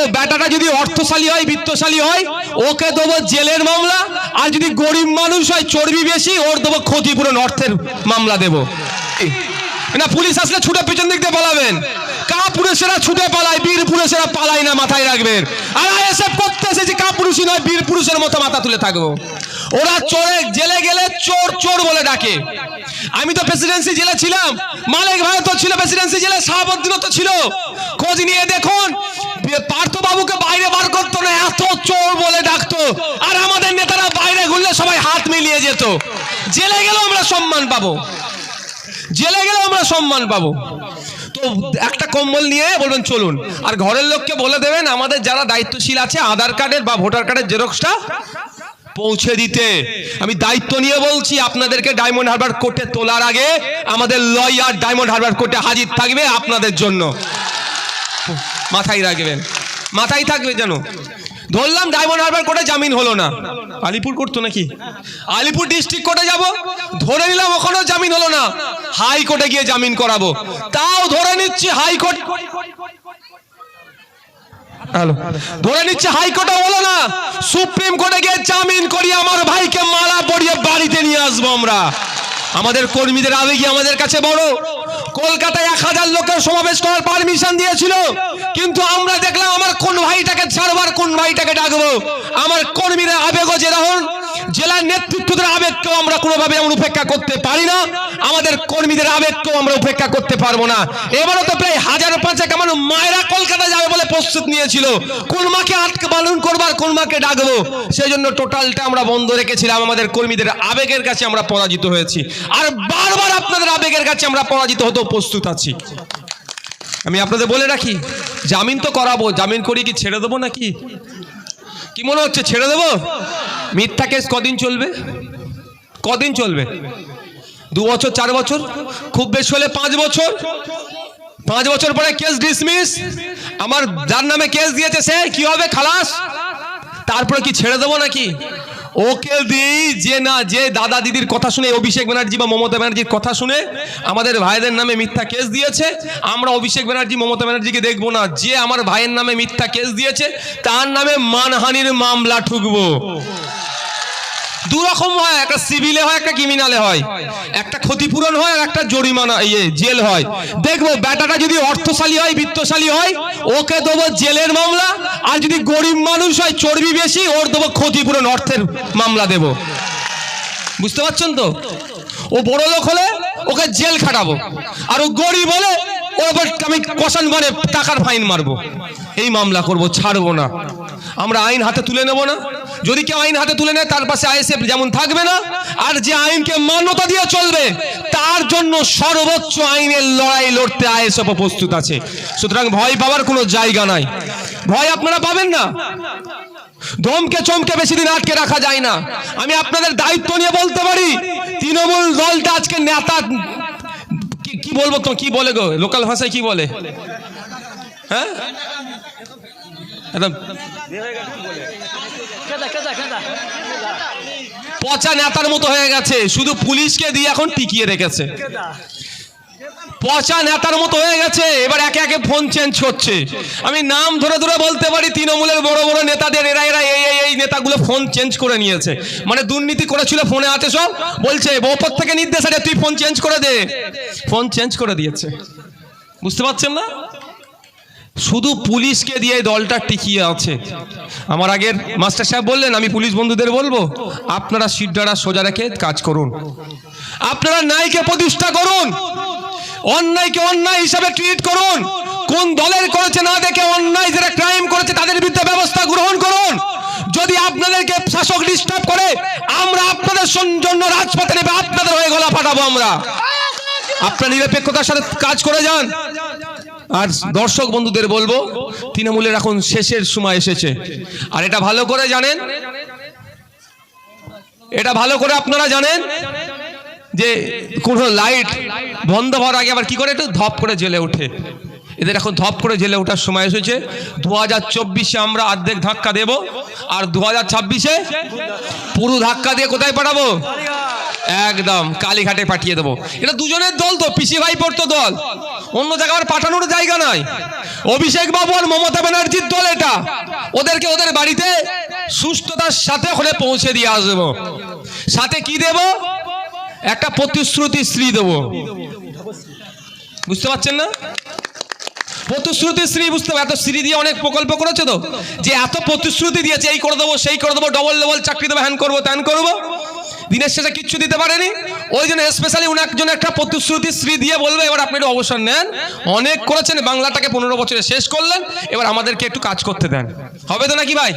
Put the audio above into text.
দেখব বেটাটা যদি অর্থশালী হয়, বিত্তশালী হয়, ওকে দেবো জেলের মামলা, আর যদি গরিব মানুষ হয়, চর্বি বেশি, ওর দেবো ক্ষতিপূরণ অর্থের মামলা দেবো। না, পুলিশ আসলে ছুটে পিছন দিক দিয়ে পালাবেন। কা পুরুষেরা ছুটে পালায়, বীর পুরুষেরা পালায় না, মাথায় রাখবেন। আর এসব করতে এসেছি কা পুরুষই নয়, বীর পুরুষের মতো মাথা তুলে থাকব। ওরা চোরে, জেলে গেলে চোর চোর বলে ডাকে। আমি তো প্রেসিডেন্সি জেলে ছিলাম, মালিক ভাই তো ছিল, প্রেসিডেন্সি জেলে শাহাবুদ্দিনও তো ছিল। খোঁজ নিয়ে দেখুন পার্থ বাবুকে বাইরে বার করতো না, এত চোর বলে ডাকতো। আর আমাদের নেতারা বাইরে ঘুরলে সবাই হাত মিলিয়ে যেত। জেলে গেলেও আমরা সম্মান পাবো। জেলে গেলেও আমরা সম্মান পাবো। তো একটা কম্বল নিয়ে বলবেন, চলুন। আর ঘরের লোককে বলে দেবেন, আমাদের যারা দায়িত্বশীল আছে, আধার কার্ডের বা ভোটার কার্ডের জেরক্সটা পৌঁছে দিতে। আমি দায়িত্ব নিয়ে বলছি, আপনাদেরকে ডায়মন্ড হারবার কোর্টে তোলার আগে আমাদের লয়ার ডায়মন্ড হারবার কোর্টে হাজির থাকবে আপনাদের জন্য। মাথায় রাখবেন। মাথায় থাকবে যেন। ধরলাম ডায়মন্ড হারবার কোর্টে জামিন হলো না। আলিপুর কোর্ট তো নাকি? আলিপুর ডিস্ট্রিক্ট কোর্টে যাব, ধরে নিলাম ওখানেও জামিন হলো না। হাইকোর্টে গিয়ে জামিন করাবো। তাও ধরে নিচ্ছি হাইকোর্ট হ্যালো। ধরে নিচ্ছে হাইকোর্টে হলো না। সুপ্রিম কোর্টে গিয়ে জামিন করিয়ে আমার ভাইকে মালা পরিয়ে বাড়িতে নিয়ে আসব আমরা। আমাদের কর্মীদের আবেগই আমাদের কাছে বড়। কলকাতায় এক হাজার লোকের সমাবেশ করার পারমিশন দিয়েছিল। কিন্তু আমরা দেখলাম আমার কোন ভাইটাকে ছাড়বার, কোন ভাইটাকে ডাকবো? আমার কর্মীদের আবেগও যেরকম জেলার নেতৃত্বদের আবেগকেও আমরা কোনোভাবে এমন উপেক্ষা করতে পারি না। আমাদের কর্মীদের আবেগকেও আমরা উপেক্ষা করতে পারব না। এবারও তো প্রায় হাজার পাঁচেক আমার মায়েরা কলকাতা যাবে প্রস্তুত নিয়েছিল। কোন মাকে আটকে পালন করবার, কোন মাকে ডাকবো? সেই জন্য টোটালটা আমরা বন্ধ রেখেছিলাম। আমাদের কর্মীদের আবেগের কাছে আমরা পরাজিত হয়েছি। আর বারবার আপনাদের আবেগের কাছে আমরা পরাজিত হতেও প্রস্তুত আছি। আমি আপনাদের বলে রাখি, জামিন তো করাবো। জামিন করি কি ছেড়ে দেবো নাকি? কি মনে হচ্ছে, ছেড়ে দেবো? মিথ্যা কেস কদিন চলবে? কদিন চলবে? দু বছর, চার বছর? খুব বেশি হলে পাঁচ বছর? পাঁচ বছর পরে কেস ডিসমিস আমার যার নামে কেস দিয়েছে সে, কি হবে খালাস? তারপরে কি ছেড়ে দেবো নাকি? ওকে দিই, যে না, যে দাদা দিদির কথা শুনে, অভিষেক ব্যানার্জি বা মমতা ব্যানার্জির কথা শুনে, আমাদের ভাইদের নামে মিথ্যা কেস দিয়েছে। আমরা অভিষেক ব্যানার্জি, মমতা ব্যানার্জিকে দেখব না। যে আমার ভাইয়ের নামে মিথ্যা কেস দিয়েছে, তার নামে মানহানির মামলা ঠুকবো। দু রকম হয়, একটা সিভিলে হয়, একটা ক্রিমিনালে হয়। একটা ক্ষতিপূরণ হয় আর একটা জরিমানা ইয়ে জেল হয়। দেখব, বেটাটা যদি অর্থশালী হয়, বৃত্তশালী হয়, ওকে দেবো জেলের মামলা, আর যদি গরিব মানুষ হয়, চর্বি বেশি, ওর দেবো ক্ষতিপূরণ, অর্থের মামলা দেব। বুঝতে পারছেন তো? ও বড় লোক হলে ওকে জেল খাটাবো, আর ও গরিব হলে ওর উপর আমি কষান মানে টাকার ফাইন মারবো। এই মামলা করব, ছাড়বো না। আমরা আইন হাতে তুলে নেব না। যদি কেউ আইন হাতে তুলে নেয়, তার পাশে আইএসএফ যেমন থাকবে না, আর যে আইনকে মান্যতা দিয়ে চলবে, তার জন্য সর্বোচ্চ আইনের লড়াই লড়তে আইএসএফ প্রস্তুত আছে। সুতরাং ভয় পাওয়ার কোনো জায়গা নাই। ভয় আপনারা পাবেন না। ধমকে চমকে বেশি দিন আটকে রাখা যায় না। আমি আপনাদের দায়িত্ব নিয়ে বলতে পারি, তৃণমূল দলটা আজকে নেতা, কি বলব তো, কি বলে গো? লোকাল ভাষায় কি বলে? হ্যাঁ? একদম। পচা নেতার মতো হয়ে গেছে। শুধু পুলিশকে দিয়ে এখন টিকিয়ে রেখেছে। পচা নেতার মতো হয়ে গেছে। এবার একে একে ফোন চেঞ্জ হচ্ছে আমি নাম ধরে ধরে বলতে পারি তৃণমূলের বড় বড় নেতাদের এরা এরা এই এই এই নেতাগুলো ফোন চেঞ্জ করে নিয়েছে। মানে দুর্নীতি করেছিল ফোনে আছে সব। বলছে ওপর থেকে নির্দেশ আছে তুই ফোন চেঞ্জ করে দে। ফোন চেঞ্জ করে দিয়েছে। বুঝতে পারছেন না? শুধু পুলিশকে দিয়ে দলটা টিকিয়ে আছে। আমার আগের মাস্টার সাহেব বললেন, আমি পুলিশ বন্ধুদের বলব, আপনারা সিটডারা সোজা রেখে কাজ করুন। আপনারা ন্যায়কে প্রতিষ্ঠা করুন, অন্যায়কে অন্যায় হিসাবে ট্রিট করুন। কোন দলের করেছে না দেখে অন্যায় যারা ক্রাইম করেছে, তাদের বিরুদ্ধে ব্যবস্থা গ্রহণ করুন। যদি আপনাদেরকে শাসক ডিস্টার্ব করে, আমরা আপনাদের জন্য রাজপথে নেবে আপনাদের হয়ে গলা ফাটাবো আমরা। আপনার নিরপেক্ষতার সাথে কাজ করে যান। আর দর্শক বন্ধুদের বলব, তৃণমূলের এখন শেষের সময় এসেছে। আর এটা ভালো করে জানেন, এটা ভালো করে আপনারা জানেন যে কোনো লাইট বন্ধ হওয়ার আগে আবার কি করে একটু ধপ করে জ্বলে ওঠে। এদের এখন ধপ করে জেলে ওঠার সময় এসেছে। দু হাজার চব্বিশে আমরা অর্ধেক ধাক্কা দেব, আর দু হাজার ছাব্বিশে পুরো ধাক্কা দিয়ে কোথায় পাঠাবো? একদম কালীঘাটে পাঠিয়ে দেবো। এটা দুজনের দল তো পিসি ভাই পড়তো দল। অন্য জায়গায় পাঠানোর জায়গা নাই। অভিষেক বাবু আর মমতা ব্যানার্জির দল এটা। ওদেরকে ওদের বাড়িতে সুস্থতার সাথে ওখানে পৌঁছে দিয়ে আসব। সাথে কি দেব? একটা প্রতিশ্রুতি শ্রী দেবো। বুঝতে পারছেন না? প্রতিশ্রুতি শ্রী বুঝতে এত শ্রী দিয়ে অনেক প্রকল্প করেছে তো? যে এত প্রতিশ্রুতি দিয়েছে এই করে দেবো, সেই করে দেবো ডবল ডবল চাকরি দেবো হ্যান করব, ত্যান করব। দিনের শেষে কিচ্ছু দিতে পারেনি। ওই জন্য স্পেশালি উনার একজন একটা প্রতিশ্রুতি শ্রী দিয়ে বলবে, এবার আপনি একটু অবসর নেন। অনেক করেছেন, বাংলাটাকে পনেরো বছরে শেষ করলেন, এবার আমাদেরকে একটু কাজ করতে দেন। হবে তো নাকি ভাই?